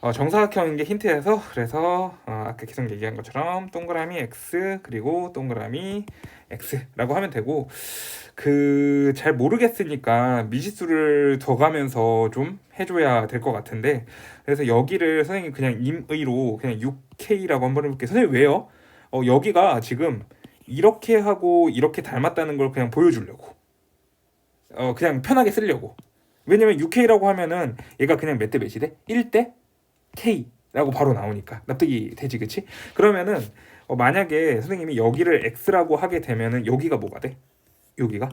어, 정사각형인 게 힌트여서 그래서 어, 아까 계속 얘기한 것처럼 동그라미 x 그리고 동그라미 x라고 하면 되고 그 잘 모르겠으니까 미지수를 더 가면서 좀 해줘야 될 것 같은데 그래서 여기를 선생님 그냥 임의로 그냥 6k라고 한번 해볼게요 선생님 왜요? 어, 여기가 지금 이렇게 하고 이렇게 닮았다는 걸 그냥 보여주려고 어 그냥 편하게 쓰려고 왜냐면 6K라고 하면은 얘가 그냥 몇 대 몇이 돼? 1대 K라고 바로 나오니까 납득이 되지 그치? 그러면은 어, 만약에 선생님이 여기를 X라고 하게 되면은 여기가 뭐가 돼? 여기가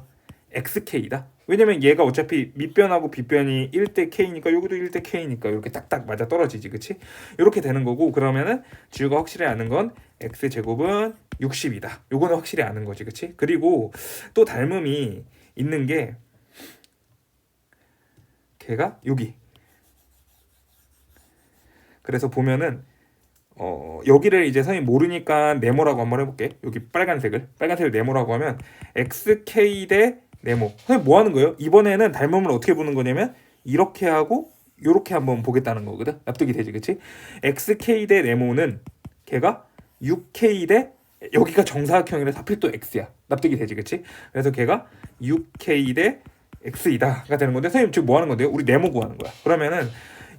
XK다 왜냐면 얘가 어차피 밑변하고 빗변이 1대 K니까 여기도 1대 K니까 이렇게 딱딱 맞아 떨어지지 그치? 이렇게 되는 거고 그러면은 주가 확실히 아는 건 X제곱은 60이다 요거는 확실히 아는 거지 그치? 그리고 또 닮음이 있는 게 걔가 여기. 그래서 보면은 어 여기를 이제 선생님 모르니까 네모라고 한번 해볼게. 여기 빨간색을 빨간색을 네모라고 하면 xk 대 네모. 선생님 뭐 하는 거예요? 이번에는 닮음을 어떻게 보는 거냐면 이렇게 하고 요렇게 한번 보겠다는 거거든. 납득이 되지, 그치? xk 대 네모는 걔가 6k 대 여기가 정사각형이라서 하필 또 x야. 납득이 되지, 그치? 그래서 걔가 6k 대 x이다가 되는 건데 선생님 지금 뭐 하는 건데요? 우리 네모 구하는 거야. 그러면은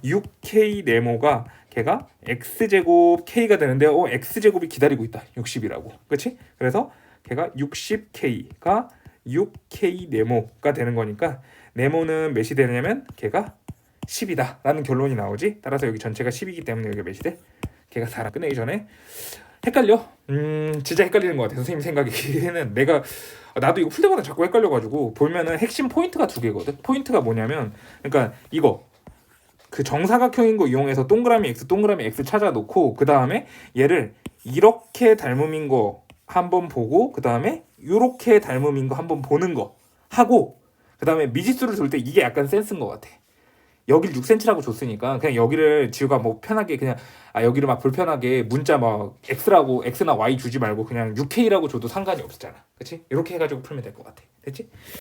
6k 네모가 걔가 x 제곱 k가 되는데 어 x 제곱이 기다리고 있다. 60이라고. 그렇지? 그래서 걔가 60k가 6k 네모가 되는 거니까 네모는 몇이 되냐면 걔가 10이다 라는 결론이 나오지. 따라서 여기 전체가 10이기 때문에 여기가 몇이 돼? 걔가 4라 끝내기 전에 헷갈려. 음, 진짜 헷갈리는 것 같아. 선생님 생각에는 내가 나도 이거 풀 때마다 자꾸 헷갈려가지고 보면은 핵심 포인트가 두 개거든. 포인트가 뭐냐면, 그러니까 이거 그 정사각형인 거 이용해서 동그라미 x, 동그라미 x 찾아 놓고 그 다음에 얘를 이렇게 닮음인 거 한번 보고 그 다음에 이렇게 닮음인 거 한번 보는 거 하고 그 다음에 미지수를 둘때 이게 약간 센스인 것 같아. 여기를 6cm라고 줬으니까 그냥 여기를 지우가 뭐 편하게 그냥 아 여기를 막 불편하게 문자 막 x라고 x나 y 주지 말고 그냥 6k라고 줘도 상관이 없었잖아. 그렇지? 이렇게 해가지고 풀면 될 것 같아. 됐지?